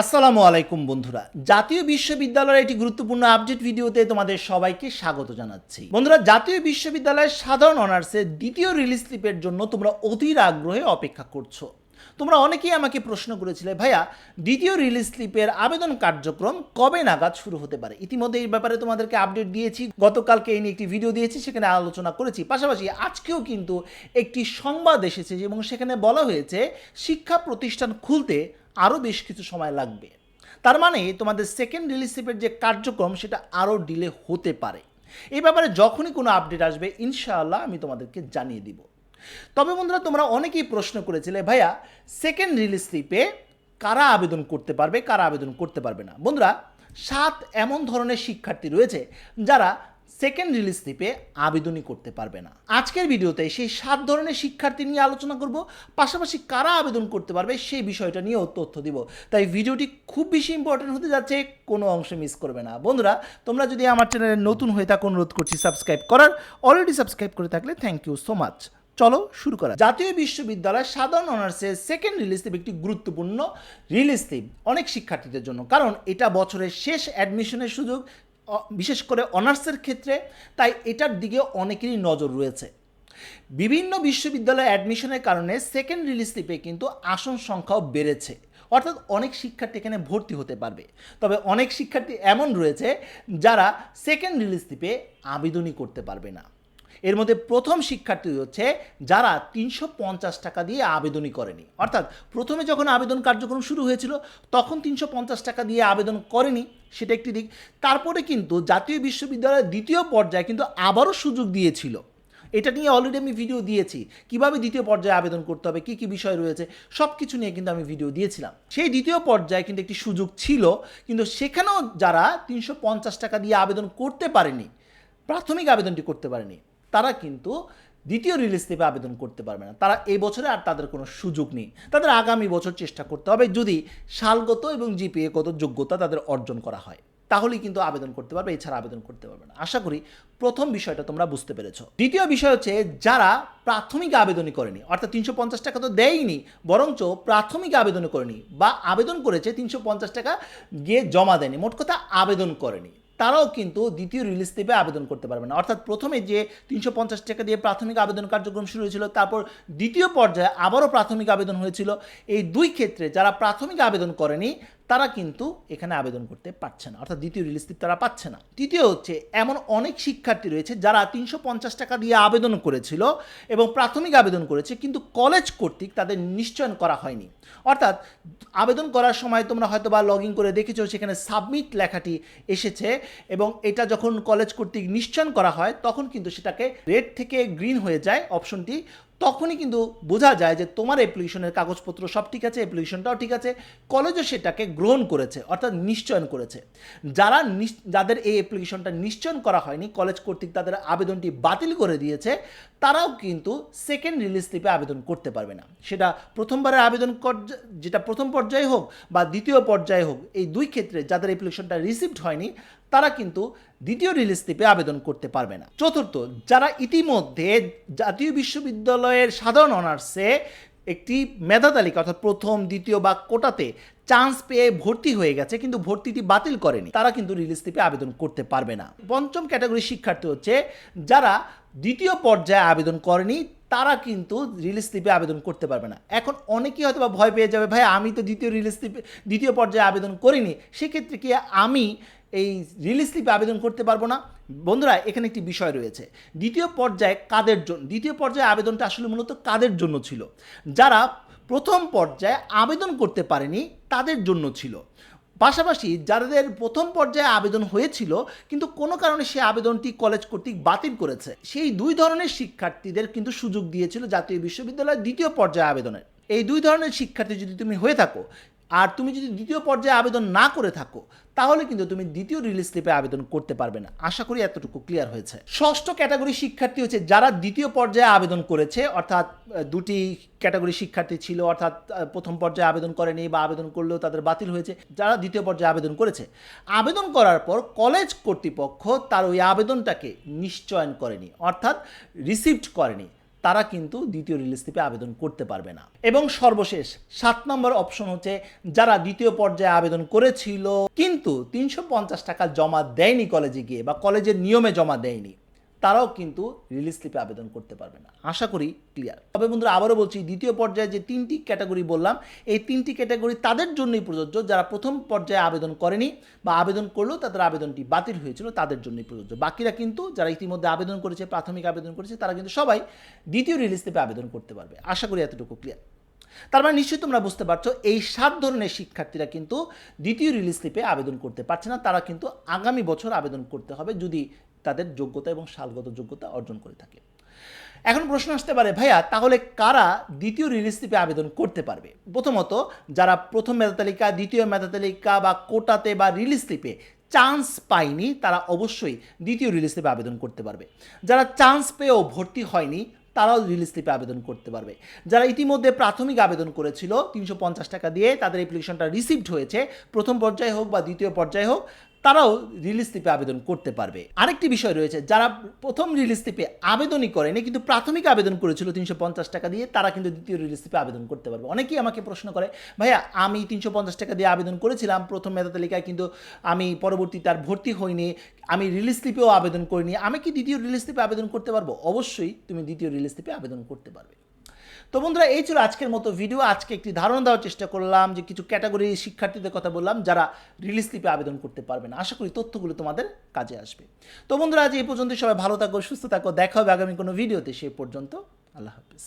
আসসালামু আলাইকুম বন্ধুরা। জাতীয় বিশ্ববিদ্যালয়ের একটি গুরুত্বপূর্ণ আপডেট ভিডিওতে তোমাদের সবাইকে স্বাগত জানাচ্ছি। বন্ধুরা, জাতীয় বিশ্ববিদ্যালয়ের সাধারণ অনার্সের দ্বিতীয় রিলিজ স্লিপের জন্য তোমরা অধীর আগ্রহে অপেক্ষা করছ। তোমরা অনেকেই আমাকে প্রশ্ন করেছিলে, ভাইয়া, দ্বিতীয় রিলিজ স্লিপের আবেদন কার্যক্রম কবে নাগাদ শুরু হতে পারে? ইতিমধ্যে এই ব্যাপারে তোমাদেরকে আপডেট দিয়েছি। গতকালকে এই নিয়ে একটি ভিডিও দিয়েছি, সেখানে আলোচনা করেছি। পাশাপাশি আজকেও কিন্তু একটি সংবাদ এসেছে এবং সেখানে বলা হয়েছে, শিক্ষা প্রতিষ্ঠান খুলতে আরও বেশ কিছু সময় লাগবে। তার মানে তোমাদের সেকেন্ড রিলিজশিপের যে কার্যক্রম, সেটা আরও ডিলে হতে পারে। এই ব্যাপারে যখনই কোনো আপডেট আসবে, ইনশাআল্লাহ আমি তোমাদেরকে জানিয়ে দিব। তবে বন্ধুরা, তোমরা অনেকেই প্রশ্ন করেছিলে, ভাইয়া সেকেন্ড রিলিজ কারা আবেদন করতে পারবে, কারা আবেদন করতে পারবে না? বন্ধুরা, সাত এমন ধরনের শিক্ষার্থী রয়েছে যারা সেকেন্ড রিলিজ স্লিপে আবেদনই করতে পারবে না। আজকের ভিডিওতে সেই সাত ধরনের শিক্ষার্থী নিয়ে আলোচনা করব। পাশাপাশি কারা আবেদন করতে পারবে সেই বিষয়টা নিয়েও তথ্য দিব। তাই ভিডিওটি খুব বেশি ইম্পর্টেন্ট হতে যাচ্ছে, কোনো অংশ মিস করবে না। বন্ধুরা, তোমরা যদি আমার চ্যানেলে নতুন হয়ে থাকো, অনুরোধ করছি সাবস্ক্রাইব করার। অলরেডি সাবস্ক্রাইব করে থাকলে থ্যাংক ইউ সো মাচ চলো শুরু করা জাতীয় বিশ্ববিদ্যালয় সাধারণ অনার্সের সেকেন্ড রিলিজ স্লিপ একটি গুরুত্বপূর্ণ রিলিজ স্লিপ অনেক শিক্ষার্থীদের জন্য। কারণ এটা বছরের শেষ অ্যাডমিশনের সুযোগ বিশেষ করে অনার্সের ক্ষেত্রে, তাই এটার দিকে অনেকেরই নজর রয়েছে। বিভিন্ন বিশ্ববিদ্যালয়ে অ্যাডমিশনের কারণে সেকেন্ড রিলিজ স্লিপে কিন্তু আসন সংখ্যাও বেড়েছে। অর্থাৎ অনেক শিক্ষার্থী এখানে ভর্তি হতে পারবে। তবে অনেক শিক্ষার্থী এমন রয়েছে যারা সেকেন্ড রিলিজ স্লিপে আবেদনই করতে পারবে না। এর মধ্যে প্রথম শিক্ষার্থী হচ্ছে যারা তিনশো পঞ্চাশ টাকা দিয়ে আবেদনই করেনি। অর্থাৎ প্রথমে যখন আবেদন কার্যক্রম শুরু হয়েছিল, তখন তিনশো পঞ্চাশ টাকা দিয়ে আবেদন করেনি, সেটা একটি দিক। তারপরে কিন্তু জাতীয় বিশ্ববিদ্যালয়ের দ্বিতীয় পর্যায়ে কিন্তু আবারও সুযোগ দিয়েছিল। এটা নিয়ে অলরেডি আমি ভিডিও দিয়েছি। কীভাবে দ্বিতীয় পর্যায়ে আবেদন করতে হবে, কী কী বিষয় রয়েছে সব কিছু নিয়ে কিন্তু আমি ভিডিও দিয়েছিলাম। সেই দ্বিতীয় পর্যায়ে কিন্তু একটি সুযোগ ছিল, কিন্তু সেখানেও যারা তিনশো পঞ্চাশ টাকা দিয়ে আবেদন করতে পারেনি, প্রাথমিক আবেদনটি করতে পারেনি তারা কিন্তু দ্বিতীয় রিলিজ স্লিপে আবেদন করতে পারবে না। তারা এই বছরে আর তাদের কোনো সুযোগ নেই। তাদের আগামী বছর চেষ্টা করতে হবে যদি সালগত এবং জিপিএ গত যোগ্যতা তাদের অর্জন করা হয়। তাহলেই কিন্তু আবেদন করতে পারবে, এছাড়া আবেদন করতে পারবে না। আশা করি প্রথম বিষয়টা তোমরা বুঝতে পেরেছ। দ্বিতীয় বিষয় হচ্ছে যারা প্রাথমিক আবেদনই করেনি, অর্থাৎ তিনশো পঞ্চাশ টাকা তো দেয়নি বরঞ্চ প্রাথমিক আবেদন করেনি বা আবেদন করেছে তিনশো পঞ্চাশ টাকা গিয়ে জমা দেয়নি, মোট কথা আবেদন করেনি। তারাও কিন্তু দ্বিতীয় রিলিজ স্লিপে আবেদন করতে পারবে না। অর্থাৎ প্রথমে যে তিনশো পঞ্চাশ টাকা দিয়ে প্রাথমিক আবেদন কার্যক্রম শুরু হয়েছিল, তারপর দ্বিতীয় পর্যায়ে আবারও প্রাথমিক আবেদন হয়েছিল। এই দুই ক্ষেত্রে যারা প্রাথমিক আবেদন করেনি তারা কিন্তু এখানে আবেদন করতে পারছে না। অর্থাৎ দ্বিতীয় রিলিজ স্লিপ তারা পাচ্ছে না। তৃতীয় হচ্ছে, এমন অনেক শিক্ষার্থী রয়েছে যারা তিনশো পঞ্চাশ টাকা দিয়ে আবেদন করেছিল এবং প্রাথমিক আবেদন করেছে, কিন্তু কলেজ কর্তৃক তাদের নিশ্চয়ন করা হয়নি। অর্থাৎ আবেদন করার সময় তোমরা হয়তো বা লগ ইন করে দেখেছ, সেখানে সাবমিট লেখাটি এসেছে এবং এটা যখন কলেজ কর্তৃক নিশ্চয়ন করা হয়, তখন কিন্তু সেটাকে রেড থেকে গ্রিন হয়ে যায় অপশনটি তখনই কিন্তু বোঝা যায় যে তোমার অ্যাপ্লিকেশনের কাগজপত্র সব ঠিক আছে অ্যাপ্লিকেশনটাও ঠিক আছে কলেজও সেটাকে গ্রহণ করেছে, অর্থাৎ নিশ্চয়ন করেছে। যারা যাদের এই অ্যাপ্লিকেশনটা নিশ্চয়ন করা হয়নি কলেজ কর্তৃক তাদের আবেদনটি বাতিল করে দিয়েছে, তারাও কিন্তু সেকেন্ড রিলিজ স্লিপে আবেদন করতে পারবে না। সেটা প্রথমবারের আবেদন কর- যেটা প্রথম পর্যায়ে হোক বা দ্বিতীয় পর্যায়ে হোক, এই দুই ক্ষেত্রে যাদের অ্যাপ্লিকেশনটা রিসিভড হয়নি তারা কিন্তু দ্বিতীয় রিলিজ স্লিপে আবেদন করতে পারবে না। চতুর্থ, যারা ইতিমধ্যে জাতীয় বিশ্ববিদ্যালয়ের সাধারণ অনার্সে একটি মেধা তালিকা অর্থাৎ প্রথম, দ্বিতীয় বা কোটাতে চান্স পেয়ে ভর্তি হয়ে গেছে কিন্তু ভর্তিটি বাতিল করেনি, তারা কিন্তু রিলিজ স্লিপে আবেদন করতে পারবে না। পঞ্চম ক্যাটাগরি শিক্ষার্থী হচ্ছে যারা দ্বিতীয় পর্যায়ে আবেদন করেনি, তারা কিন্তু রিলিজ স্লিপে আবেদন করতে পারবে না। এখন অনেকেই হয়তো বা ভয় পেয়ে যাবে, ভাই, আমি তো দ্বিতীয় রিলিজ স্লিপে দ্বিতীয় পর্যায়ে আবেদন করিনি। সেক্ষেত্রে কি আমি এই রিলিজ স্লিপে আবেদন করতে পারব না। বন্ধুরা, এখানে একটি বিষয় রয়েছে। দ্বিতীয় পর্যায়ে কাদের জন্য দ্বিতীয় পর্যায়ে আবেদনটা আসলে মূলত কাদের জন্য ছিল? যারা প্রথম পর্যায়ে আবেদন করতে পারেনি, তাদের জন্য ছিল। পাশাপাশি যাদের প্রথম পর্যায়ে আবেদন হয়েছিল, কিন্তু কোনো কারণে সে আবেদনটি কলেজ কর্তৃক বাতিল করেছে। সেই দুই ধরনের শিক্ষার্থীদের কিন্তু সুযোগ দিয়েছিল জাতীয় বিশ্ববিদ্যালয়ের দ্বিতীয় পর্যায়ে আবেদনের। এই দুই ধরনের শিক্ষার্থী যদি তুমি হয়ে থাকো আর তুমি যদি দ্বিতীয় পর্যায়ে আবেদন না করে থাকো, তাহলে কিন্তু তুমি দ্বিতীয় রিলিজ স্লিপে আবেদন করতে পারবে না। আশা করি এতটুকু ক্লিয়ার হয়েছে। ষষ্ঠ ক্যাটাগরি শিক্ষার্থী হচ্ছে যারা দ্বিতীয় পর্যায়ে আবেদন করেছে, অর্থাৎ দুটি ক্যাটাগরি শিক্ষার্থী ছিল, অর্থাৎ প্রথম পর্যায়ে আবেদন করেনি বা আবেদন করলেও তাদের বাতিল হয়েছে, যারা দ্বিতীয় পর্যায়ে আবেদন করেছে। আবেদন করার পর কলেজ কর্তৃপক্ষ তার ওই আবেদনটাকে নিশ্চয়ন করেনি, অর্থাৎ রিসিভড করেনি। তারা কিন্তু দ্বিতীয় রিলিজ স্লিপে আবেদন করতে পারবে না। এবং সর্বশেষ সাত নম্বর অপশন হচ্ছে, যারা দ্বিতীয় পর্যায়ে আবেদন করেছিল, কিন্তু তিনশো পঞ্চাশ টাকা জমা দেয়নি কলেজে গিয়ে বা কলেজের নিয়মে জমা দেয়নি। তারাও কিন্তু রিলিজ স্লিপে আবেদন করতে পারবে না। আশা করি ক্লিয়ার তবে বন্ধুরা, আবারও বলছি, দ্বিতীয় পর্যায়ে যে তিনটি ক্যাটাগরি বললাম, এই তিনটি ক্যাটাগরি তাদের জন্যই প্রযোজ্য, যারা প্রথম পর্যায়ে আবেদন করেনি বা আবেদন করলেও তাদের আবেদনটি বাতিল হয়েছিল, তাদের জন্যই প্রযোজ্য। বাকিরা কিন্তু, যারা ইতিমধ্যে আবেদন করেছে, প্রাথমিক আবেদন করেছে, তারা কিন্তু সবাই দ্বিতীয় রিলিজ স্লিপে আবেদন করতে পারবে। আশা করি এতটুকু ক্লিয়ার তার মানে নিশ্চয়ই তোমরা বুঝতে পারছ, এই সাত ধরনের শিক্ষার্থীরা কিন্তু দ্বিতীয় রিলিজ স্লিপে আবেদন করতে পারছে না। তারা কিন্তু আগামী বছর আবেদন করতে হবে যদি তাদের যোগ্যতা এবং সালগত যোগ্যতা অর্জন করে থাকে। এখন প্রশ্ন আসতে পারে, ভাইয়া, তাহলে কারা দ্বিতীয় রিলিজ স্লিপে আবেদন করতে পারবে? প্রথমত, যারা প্রথম মেধা তালিকা, দ্বিতীয় মেধা তালিকা বা কোটাতে বা রিলিজ স্লিপে চান্স পায়নি, তারা অবশ্যই দ্বিতীয় রিলিজ স্লিপে আবেদন করতে পারবে। যারা চান্স পেয়েও ভর্তি হয়নি তারাও রিলিজ স্লিপে আবেদন করতে পারবে। যারা ইতিমধ্যে প্রাথমিক আবেদন করেছিল, তিনশো পঞ্চাশ টাকা দিয়ে তাদের অ্যাপ্লিকেশনটা রিসিভড হয়েছে, প্রথম পর্যায়ে হোক বা দ্বিতীয় পর্যায়ে হোক তারাও রিলিজ স্লিপে আবেদন করতে পারবে। আরেকটি বিষয় রয়েছে, যারা প্রথম রিলিজ স্লিপে আবেদনই করেনি, কিন্তু প্রাথমিক আবেদন করেছিল তিনশো পঞ্চাশ টাকা দিয়ে, তারা কিন্তু দ্বিতীয় রিলিজ স্লিপে আবেদন করতে পারবে। অনেকেই আমাকে প্রশ্ন করে, ভাইয়া, আমি তিনশো পঞ্চাশ টাকা দিয়ে আবেদন করেছিলাম, প্রথম মেধা তালিকায় কিন্তু আমি পরবর্তীতে আর ভর্তি হইনি, আমি রিলিজ স্লিপেও আবেদন করিনি, আমি কি দ্বিতীয় রিলিজ স্লিপে আবেদন করতে পারব? অবশ্যই তুমি দ্বিতীয় রিলিজ স্লিপে আবেদন করতে পারবে। তো বন্ধুরা, এই ছিল আজকের মতো ভিডিও আজকে একটি ধারণা দেওয়ার চেষ্টা করলাম যে কিছু ক্যাটাগরি শিক্ষার্থীদের কথা বললাম, যারা রিলিজ স্লিপে আবেদন করতে পারবেন আশা করি তথ্যগুলো তোমাদের কাজে আসবে। তো বন্ধুরা, আজ এই পর্যন্ত সবাই ভালো থাকো, সুস্থ থাকো। দেখা হবে আগামী কোনো ভিডিওতে সেই পর্যন্ত আল্লাহ হাফিজ।